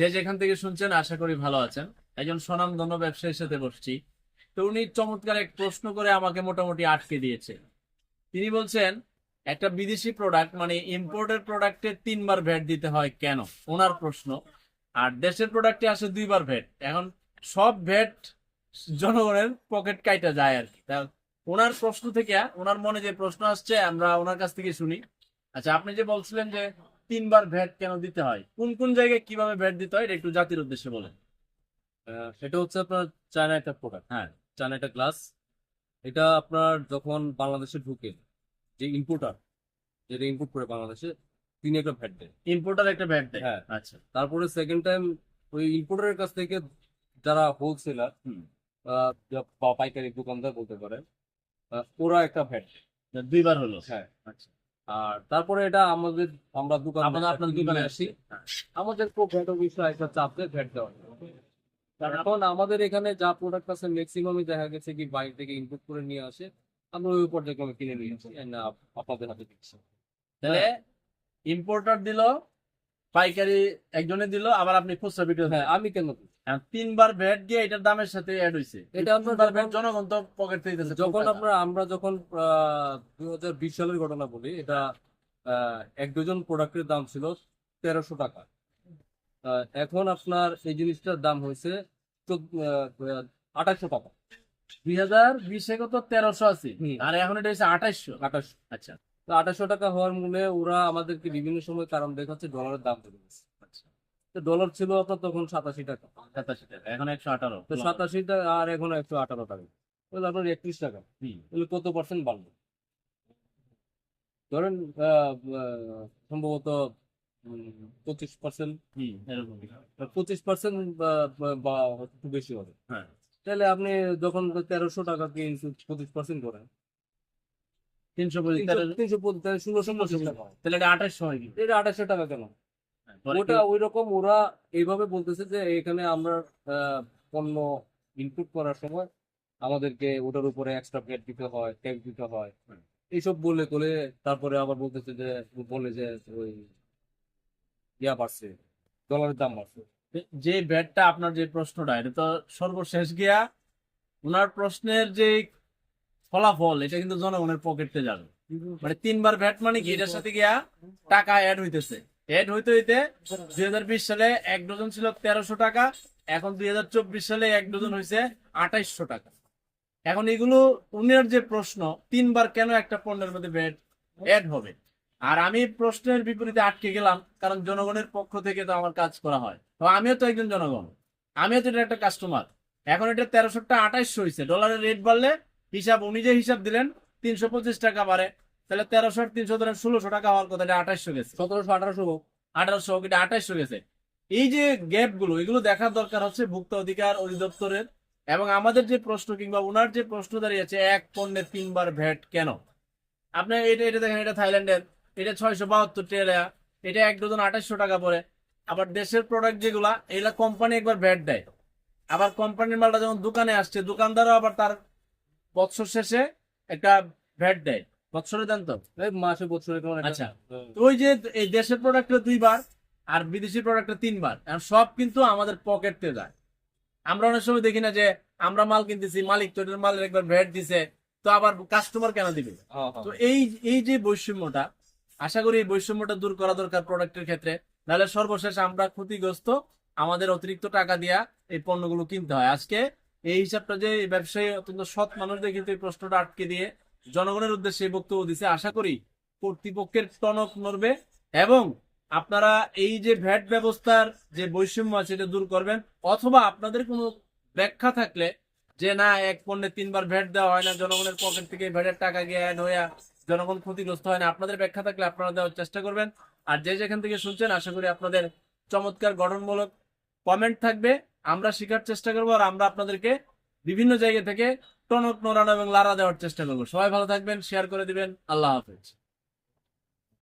যে যেখান থেকে শুনছেন, আশা করি ভালো আছেন। একজন স্বনামধন্য ব্যবসায়ীর সাথে বসছি। তো উনি চমৎকার এক প্রশ্ন করে আমাকে মোটামুটি আটকে দিয়েছে। তিনি বলছেন, একটা বিদেশি প্রোডাক্ট মানে ইম্পোর্টেড প্রোডাক্টে তিনবার ভ্যাট দিতে হয় কেন? ওনার প্রশ্ন। আর দেশের প্রোডাক্টে আসে দুইবার ভ্যাট। এখন সব ভ্যাট জনগণের পকেট কাইটা যায় আর কি। ওনার প্রশ্ন থেকে, ওনার মনে যে প্রশ্ন আসছে, আমরা ওনার কাছ থেকে শুনি। আচ্ছা আপনি যে বলছিলেন যে তিনবার ভ্যাট কেন দিতে হয়? কোন কোন জায়গায় কীভাবে ভ্যাট দিতে হয় এটা একটু জাতির উদ্দেশ্যে বলেন। এটা হচ্ছে আপনার চায়না একটা প্রোডাক্ট হ্যাঁ চায়না একটা গ্লাস এটা আপনার যখন বাংলাদেশে ঢুকে যে ইম্পোর্টার যেটা ইম্পোর্ট করে বাংলাদেশে তিনি একটা ভ্যাট দেয় ইম্পোর্টার একটা ভ্যাট দেয়? হ্যাঁ। আচ্ছা। তারপরে সেকেন্ড টাইম ওই ইম্পোর্টারের কাছ থেকে যারা হোলসেলার। বা পাইকারি দোকানদার বলতে পারেন আহ, ওরা একটা ভ্যাট দুইবার হলো? হ্যাঁ। আচ্ছা। আর তারপরে এটা আমাদের আমরা দোকান আমরা আপনার দোকানে আসি। আমাদের খুব ভ্যাট বিষয় একটা চাপে ভ্যাট দেওয়া। এখন আমাদের এখানে যা প্রোডাক্ট আছে ম্যাক্সিমামই দেখা গেছে কি বাইরে থেকে ইনপুট করে নিয়ে আসে আমরা ওই পর্যায়ক্রমে কিনে নিয়ে আসি। আপনাদের হাতে দিচ্ছি। তাহলে ইম্পোর্টার দিল পাইকারি একজনে দিল আবার আপনি খুচরা বিক্রি হ্যাঁ আমি কেন? তিনবার ভ্যাট দিয়ে এটার দামের সাথে অ্যাড হয়েছে এটা আপনার জনগণ তো পকেট থেকে দিতেছে যখন আমরা আমরা যখন দুই হাজার বিশ সালের ঘটনা বলি এটা এক ডজন প্রোডাক্টের দাম ছিল তেরোশো টাকা। এখন আপনার এই জিনিসটার দাম হয়েছে আঠাশশো টাকা। দুই হাজার বিশে কত তেরোশো আছে আর এখন এটা হচ্ছে আঠাইশশো। আঠাশ আচ্ছা। তো আঠাশশো টাকা হওয়ার মূলে ওরা আমাদেরকে বিভিন্ন সময় কারণ দেখাচ্ছে ডলারের দাম বেড়ে গেছে। আচ্ছা। তো ডলার ছিল আপনার তখন সাতাশি টাকা। সাতাশি টাকা এখন একশো আঠারো। তো সাতাশি টাকা আর এখন একশো আঠারো টাকা। তাহলে আপনার একত্রিশ টাকা। তাহলে কত পার্সেন্ট বাড়লো? ধরেন সম্ভবত পঁচিশ পার্সেন্ট পঁচিশ পার্সেন্ট বা একটু বেশি হবে। হ্যাঁ। তাহলে আপনি যখন তেরোশো টাকা কি পঁচিশ পার্সেন্ট করেন তিনশো তিনশো পঞ্চাশ ষোলোশো পঁচিশ টাকা হয়। তাহলে এটা আঠাইশশো হয় কি এটা আঠাশশো টাকা কেন? ওটা কি- ওই রকম ওরা এইভাবে বলতেছে যে এখানে আমরা পণ্য ইনপুট করার সময় আমাদেরকে ওটার উপরে এক্সট্রা প্লেট দিতে হয় ট্যাক্স দিতে হয়। এইসব বলে তারপরে আবার বলতেছে যে বলে যে ওই ইয়া বাড়ছে ডলারের দাম বাড়ছে। যে ব্যাটটা আপনার যে প্রশ্নটা এটা তো সর্বশেষ গিয়া ওনার প্রশ্নের যে ফলাফল, এটা কিন্তু জনগণের পকেটে যাবে। মানে তিনবার ভ্যাট মানে কি? এটার সাথে গিয়া টাকা অ্যাড হইতেছে। অ্যাড হইতে হইতে দুই হাজার বিশ সালে এক ডজন ছিল তেরোশো টাকা, এখন দুই হাজার চব্বিশ সালে এক ডজন হয়েছে আঠাইশশো টাকা। এখন এগুলো উনার যে প্রশ্ন, তিনবার কেন একটা পণ্যের মধ্যে ভ্যাট অ্যাড হবে? আর আমি প্রশ্নের বিপরীতে আটকে গেলাম, কারণ জনগণের পক্ষ থেকে তো আমার কাজ করা হয়। তো আমিও তো একজন জনগণ। আমিও তো এটা একটা কাস্টমার এখন এটা তেরোশোটা আঠাইশশো হয়েছে ডলারের রেট বাড়লে হিসাব উনি যে হিসাব দিলেন তিনশো পঁচিশ টাকা বাড়ে। তাহলে তেরোশো তিনশো ধরেন ষোলোশো টাকা হওয়ার কথা এটা আঠাইশশো গেছে। সতেরোশো আঠারোশো হোক। আঠারোশো এটা আঠাইশশো গেছে। এই যে গ্যাপগুলো এগুলো দেখার দরকার হচ্ছে ভুক্ত অধিকার অধিদপ্তরের এবং আমাদের যে প্রশ্ন কিংবা ওনার যে প্রশ্ন দাঁড়িয়েছে এক পণ্যে তিনবার ভ্যাট কেন? আপনি এটা এটা দেখেন এটা থাইল্যান্ডের এটা ছয়শো বাহাত্তর টাকা এটা এক ডজন আঠাশশো টাকা পড়ে। আবার দেশের প্রোডাক্ট যেগুলা এগুলা কোম্পানি একবার ভ্যাট দেয়। আবার কোম্পানির মালটা যখন দোকানে আসছে দোকানদারও আবার তার বছর শেষে একটা ভ্যাট দেয়। বছরে দেন তো? মাসে বছরে আচ্ছা। তো ওই যে এই দেশের প্রোডাক্টটা দুইবার আর বিদেশি প্রোডাক্টটা তিনবার। সব কিন্তু আমাদের পকেটতে যায়। আমরা অনেক সময় দেখি না যে আমরা মাল কিনতেছি মালিক তো মালের একবার ভ্যাট দিছে তো আবার কাস্টমার কেন দিবে। তো এই এই যে বৈষম্যটা আশা করি এই বৈষম্যটা দূর করা দরকার প্রোডাক্টের ক্ষেত্রে। নাহলে সর্বশেষ আমরা ক্ষতিগ্রস্ত আমাদের অতিরিক্ত টাকা দিয়া এই পণ্যগুলো কিনতে হয়। আজকে এই হিসাবটা যে ব্যবসায়ী অত্যন্ত সৎ মানুষদের কিন্তু এই প্রশ্নটা আটকে দিয়ে জনগণের উদ্দেশ্যে বক্তব্য দিছে। আশা করি কর্তৃপক্ষের টনক নড়বে এবং আপনারা এই যে ভ্যাট ব্যবস্থার যে বৈষম্য আছে এটা দূর করবেন, অথবা আপনাদের কোনো ব্যাখ্যা থাকলে যে না, এক পণ্যে তিনবার ভ্যাট দেওয়া হয় না, জনগণের পকেট থেকে ভ্যাটের টাকা গিয়ে অ্যাড হয়ে জনগণ ক্ষতিগ্রস্ত হয় না, আপনাদের ব্যাখ্যা থাকলে আপনারা দেওয়ার চেষ্টা করবেন। আর যে যেখান থেকে শুনছেন, আশা করি আপনাদের চমৎকার গঠনমূলক কমেন্ট থাকবে। আমরা শেখার চেষ্টা করব আর আমরা আপনাদেরকে বিভিন্ন জায়গা থেকে টনক নড়ানো এবং লারা দেওয়ার চেষ্টা করব। সবাই ভালো থাকবেন শেয়ার করে দিবেন। আল্লাহ হাফেজ।